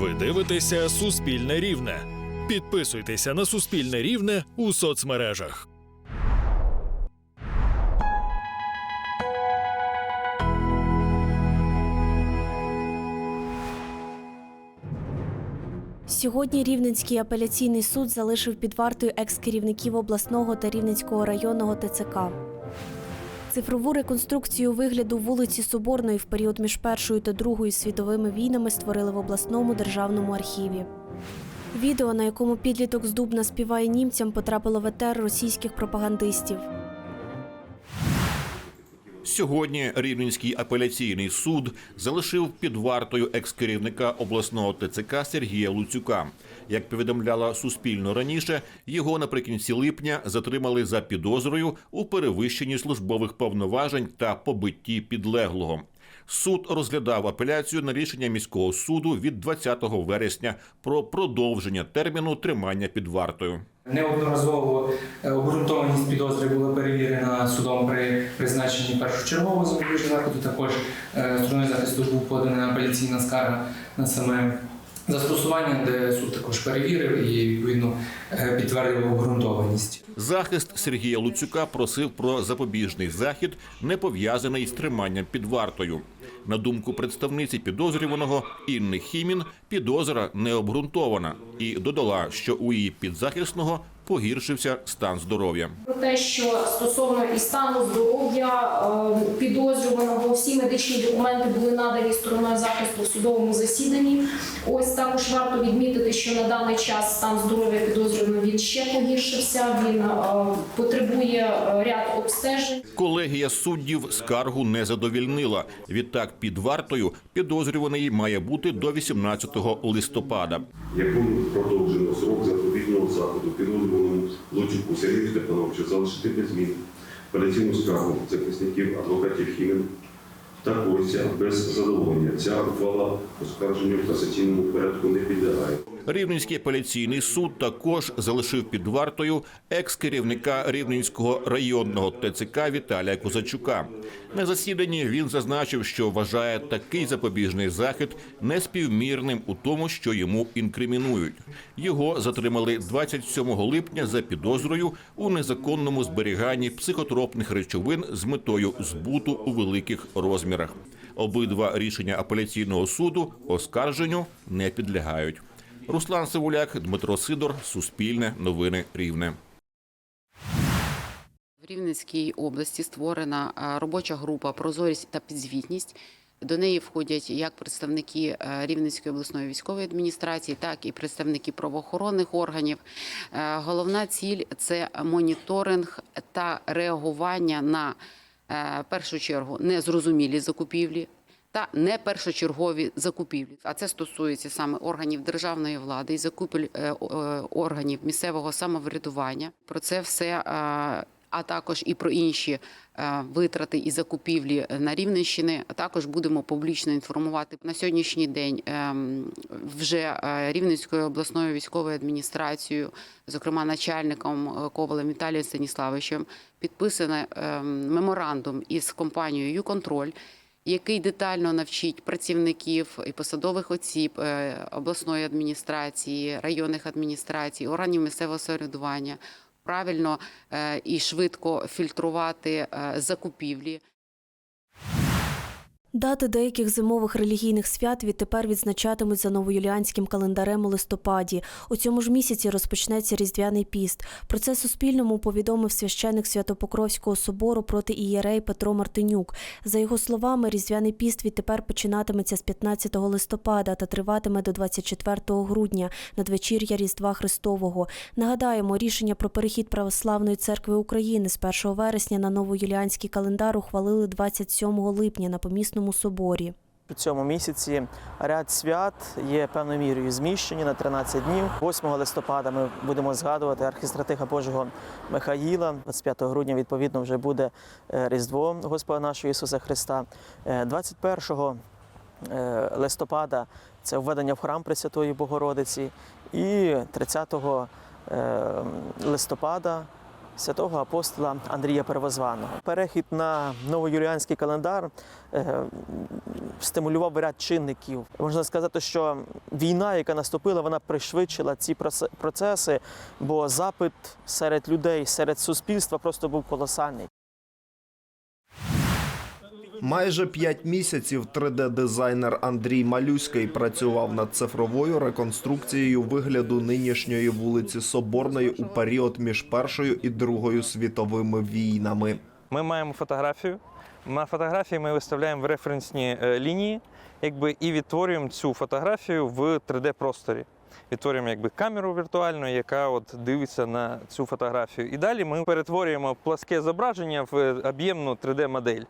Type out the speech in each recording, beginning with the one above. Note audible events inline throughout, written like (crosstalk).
Ви дивитеся Суспільне Рівне. Підписуйтеся на Суспільне Рівне у соцмережах. Сьогодні Рівненський апеляційний суд залишив під вартою екс-керівників обласного та Рівненського районного ТЦК. Цифрову реконструкцію вигляду вулиці Соборної в період між Першою та Другою світовими війнами створили в обласному державному архіві. Відео, на якому підліток з Дубна співає німцям, потрапило в етер російських пропагандистів. Сьогодні Рівненський апеляційний суд залишив під вартою екс-керівника обласного ТЦК Сергія Луцюка. Як повідомляла Суспільно раніше, його наприкінці липня затримали за підозрою у перевищенні службових повноважень та побитті підлеглого. Суд розглядав апеляцію на рішення міського суду від 20 вересня про продовження терміну тримання під вартою. Неодноразово е, обґрунтованість підозри була перевірена судом при призначенні першочергового запобіжного заходу. Також е, стороною захисту був подана апеляційна скарга на саме застосування, де суд також перевірив і відповідно е, підтвердив обґрунтованість. Захист Сергія Луцюка просив про запобіжний захід, не пов'язаний з триманням під вартою. На думку представниці підозрюваного Інни Хімін, підозра не обґрунтована і додала, що у її підзахисного погіршився стан здоров'я. Про те, що стосовно і стану здоров'я е, підозрюваного, всі медичні документи були надані стороною захисту в судовому засіданні. Ось також варто відмітити, що на даний час стан здоров'я підозрюваного він ще погіршився. Він е, потребує е, ряд обстежень. Колегія суддів скаргу не задовільнила. Відтак, під вартою підозрюваний має бути до 18 листопада. якому продовжено срок запобіжного заходу підозрюваному Лучуку Сергію Степановичу залишити без змін апеляційну скаргу захисників адвокатів Хімін та Койця без задоволення. Ця ухвала оскарженню в касаційному порядку не підлягає. Рівненський апеляційний суд також залишив під вартою екс-керівника Рівненського районного ТЦК Віталія Козачука. На засіданні він зазначив, що вважає такий запобіжний захід неспівмірним у тому, що йому інкримінують. Його затримали 27 липня за підозрою у незаконному зберіганні психотропних речовин з метою збуту у великих розмірах. Обидва рішення апеляційного суду оскарженню не підлягають. Руслан Сивуляк, Дмитро Сидор, Суспільне, Новини Рівне. В Рівненській області створена е, робоча група Прозорість та підзвітність. До неї входять як представники е, Рівненської обласної військової адміністрації, так і представники правоохоронних органів. Е, Головна ціль це моніторинг та реагування на першу чергу незрозумілі закупівлі. Та не першочергові закупівлі, а це стосується саме органів державної влади і закупівель е, е, органів місцевого самоврядування. Про це все е, а також і про інші витрати і закупівлі на Рівненщини. Також будемо публічно інформувати на сьогоднішній день. Вже Рівненською обласною військовою адміністрацією, зокрема начальником Ковалем Віталієм Станіславовичем, підписано ем, меморандум із компанією «Юконтроль», який детально навчить працівників і посадових осіб е, обласної адміністрації, районних адміністрацій, органів місцевого самоврядування правильно е, і швидко фільтрувати е, закупівлі. Дати деяких зимових релігійних свят відтепер відзначатимуть за новоюліанським календарем у листопаді. У цьому ж місяці розпочнеться Різдвяний піст. Про це Суспільному повідомив священик Святопокровського собору проти ієрей Петро Мартинюк. За його словами, Різдвяний піст відтепер починатиметься з 15 листопада та триватиме до 24 грудня надвечір'я Різдва Христового. Нагадаємо, рішення про перехід Православної церкви України з 1 вересня на новоюліанський календар ухвалили 27 липня на помісному соборі. У цьому місяці ряд свят є певною мірою зміщені на 13 днів. 8 листопада ми будемо згадувати архістратига Божого Михаїла. 25 грудня відповідно вже буде е, Різдво Господа нашого Ісуса Христа. Е, 21 е, листопада це введення в храм Пресвятої Богородиці. І 30 е, листопада святого апостола Андрія Первозваного. Перехід на новоюліанський календар е, стимулював ряд чинників. Можна сказати, що війна, яка наступила, вона пришвидшила ці процеси, бо запит серед людей, серед суспільства просто був колосальний. Майже п'ять місяців 3D-дизайнер Андрій Малюський працював над цифровою реконструкцією вигляду нинішньої вулиці Соборної у період між Першою і Другою світовими війнами. Ми маємо фотографію. На фотографії ми виставляємо в референсні е, лінії, якби і відтворюємо цю фотографію в 3D-просторі. Відтворюємо якби камеру віртуальну, яка от дивиться на цю фотографію. І далі ми перетворюємо пласке зображення в об'ємну 3D-модель.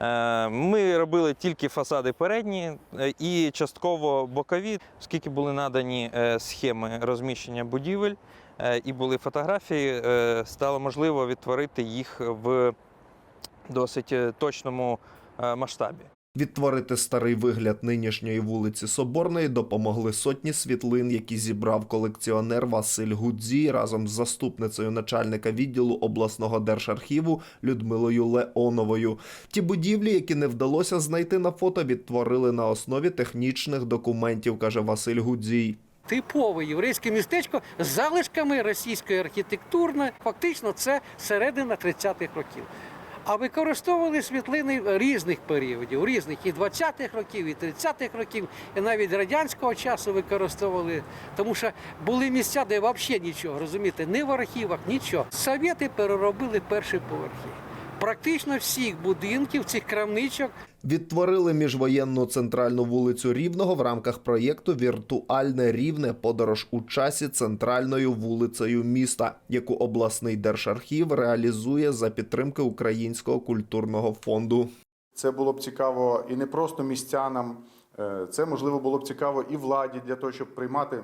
Е, Ми робили тільки фасади передні е, і частково бокові, оскільки були надані е, схеми розміщення будівель і були фотографії, стало можливо відтворити їх в досить точному масштабі. Відтворити старий вигляд нинішньої вулиці Соборної допомогли сотні світлин, які зібрав колекціонер Василь Гудзій разом з заступницею начальника відділу обласного держархіву Людмилою Леоновою. Ті будівлі, які не вдалося знайти на фото, відтворили на основі технічних документів, каже Василь Гудзій. Типове єврейське містечко з залишками російської архітектурної. Фактично, це середина 30-х років. А використовували світлини різних періодів, різних і 20-х років, і 30-х років, і навіть радянського часу використовували, тому що були місця, де взагалі нічого, розумієте, ні в архівах, нічого. Совєти переробили перші поверхи. Практично всіх будинків, цих крамничок Відтворили міжвоєнну центральну вулицю Рівного в рамках проєкту Віртуальне рівне подорож у часі центральною вулицею міста, яку обласний держархів реалізує за підтримки Українського культурного фонду. Це було б цікаво і не просто містянам, е, це можливо було б цікаво і владі для того, щоб приймати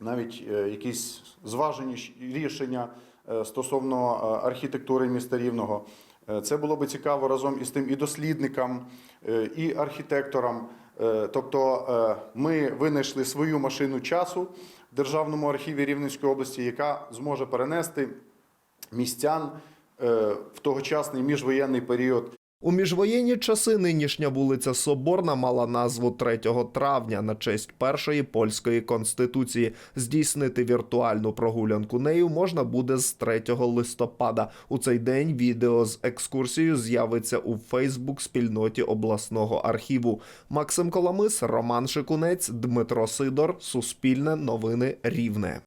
навіть е, якісь зважені рішення е, стосовно архітектури міста Рівного. Е, Це було б цікаво разом із тим і дослідникам, е, і архітекторам. Е, Тобто ми винайшли свою машину часу в Державному архіві Рівненської області, яка зможе перенести містян в тогочасний міжвоєнний період У міжвоєнні часи нинішня вулиця Соборна мала назву 3 травня на честь першої польської конституції. Здійснити віртуальну прогулянку нею можна буде з 3 листопада. У цей день відео з екскурсією з'явиться у Фейсбук спільноті обласного архіву. Максим Коламис, Роман Шикунець, Дмитро Сидор. Суспільне новини Рівне.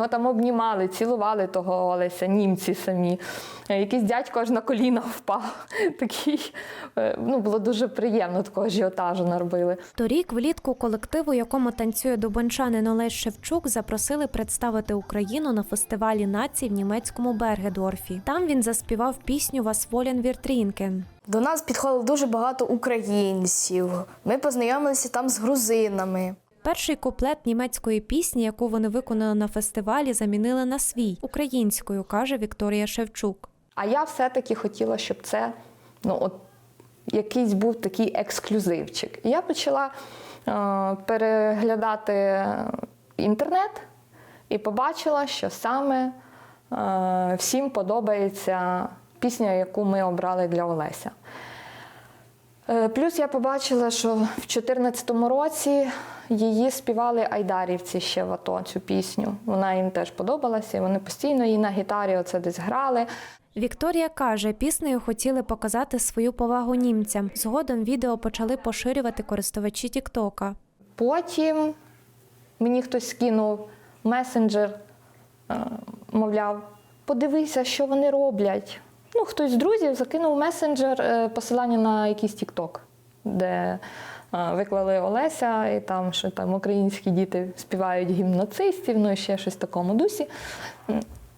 Його там обнімали, цілували того Олеся, німці самі. Е, Якийсь дядько аж на коліна впав. (laughs) Такий, е, ну, було дуже приємно, такого ажіотажу наробили. Торік влітку колективу, якому танцює дубанчанин Олесь Шевчук, запросили представити Україну на фестивалі націй в німецькому Бергедорфі. Там він заспівав пісню Вас волен Віртрінкен. До нас підходило дуже багато українців. Ми познайомилися там з грузинами. Перший куплет німецької пісні, яку вони виконали на фестивалі, замінили на свій українською, каже Вікторія Шевчук. А я все-таки хотіла, щоб це ну, от, якийсь був такий ексклюзивчик. І я почала е, переглядати інтернет і побачила, що саме е, всім подобається пісня, яку ми обрали для Олеся. Е, Плюс я побачила, що в 2014 році її співали айдарівці ще в АТО, цю пісню. Вона їм теж подобалася, і вони постійно її на гітарі оце десь грали. Вікторія каже, піснею хотіли показати свою повагу німцям. Згодом відео почали поширювати користувачі Тіктока. Потім мені хтось скинув месенджер, е, мовляв, подивися, що вони роблять. Ну, хтось з друзів закинув месенджер е, посилання на якийсь Тікток, де е, виклали Олеся, і там, що там українські діти співають гімн нацистів, ну і ще щось в такому дусі.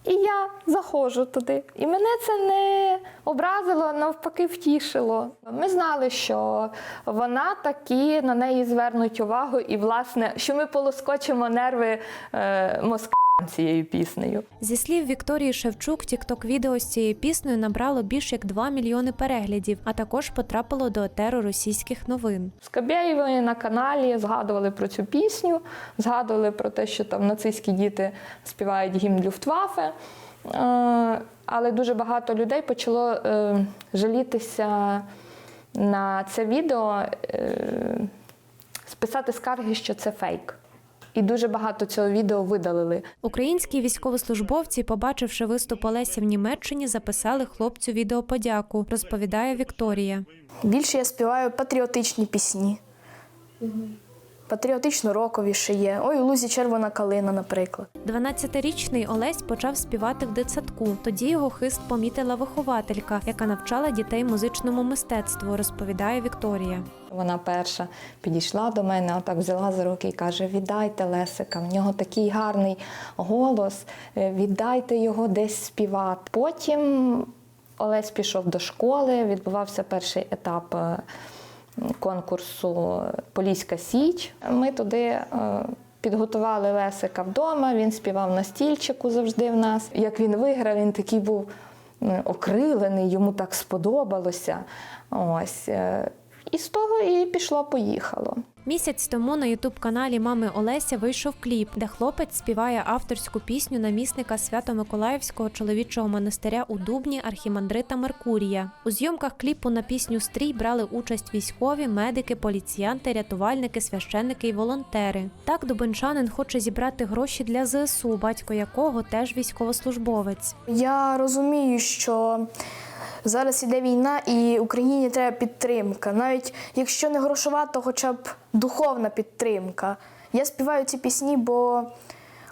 І я заходжу туди. І мене це не образило, навпаки, втішило. Ми знали, що вона таки на неї звернуть увагу, і, власне, що ми полоскочимо нерви е, Москви. Цією піснею. Зі слів Вікторії Шевчук, тікток відео з цією піснею набрало більш як 2 мільйони переглядів, а також потрапило до етеру російських новин. Скабєєвої на каналі згадували про цю пісню, згадували про те, що там нацистські діти співають гімн Люфтваффе. Е, Але дуже багато людей почало е, жалітися на це відео, е, списати скарги, що це фейк. І дуже багато цього відео видалили. Українські військовослужбовці, побачивши виступ Олеся в Німеччині, записали хлопцю відеоподяку, розповідає Вікторія. Більше я співаю патріотичні пісні. Патріотично-рокові ще є. Ой, у лузі червона калина, наприклад. 12-річний Олесь почав співати в дитсадку. Тоді його хист помітила вихователька, яка навчала дітей музичному мистецтву, розповідає Вікторія. Вона перша підійшла до мене, отак взяла за руки і каже: Віддайте Лесика, в нього такий гарний голос, е, віддайте його десь співати. Потім Олесь пішов до школи, відбувався перший етап е, конкурсу Поліська Січ. Ми туди. е, Підготували Лесика вдома, він співав на стільчику завжди в нас. Як він виграв, він такий був окрилений, йому так сподобалося. Ось. І з того і пішло-поїхало. Місяць тому на ютуб-каналі мами Олеся вийшов кліп, де хлопець співає авторську пісню намісника Свято-Миколаївського чоловічого монастиря у Дубні архімандрита Меркурія. У зйомках кліпу на пісню Стрій брали участь військові, медики, поліціянти, рятувальники, священники і волонтери. Так дубенчанин хоче зібрати гроші для ЗСУ, батько якого теж військовослужбовець. Я розумію, що зараз іде війна і Україні треба підтримка. Навіть якщо не грошова, то хоча б духовна підтримка. Я співаю ці пісні, бо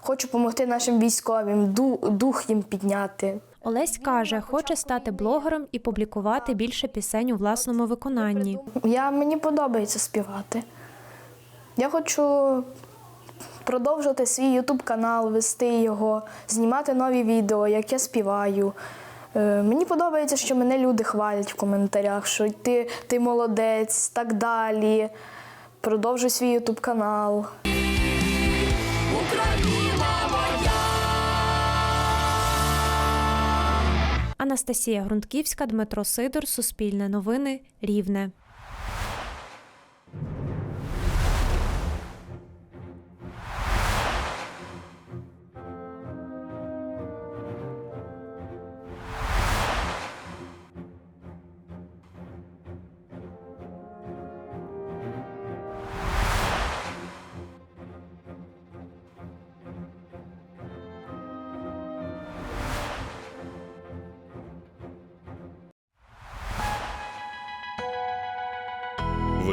хочу допомогти нашим військовим, дух їм підняти. Олесь каже, хоче стати блогером і публікувати більше пісень у власному виконанні. Я, мені подобається співати. Я хочу продовжувати свій ютуб канал, вести його, знімати нові відео, як я співаю. Е, Мені подобається, що мене люди хвалять в коментарях, що ти, ти молодець, так далі. Продовжуй свій ютуб канал. Анастасія Грунтківська, Дмитро Сидор, Суспільне новини, Рівне.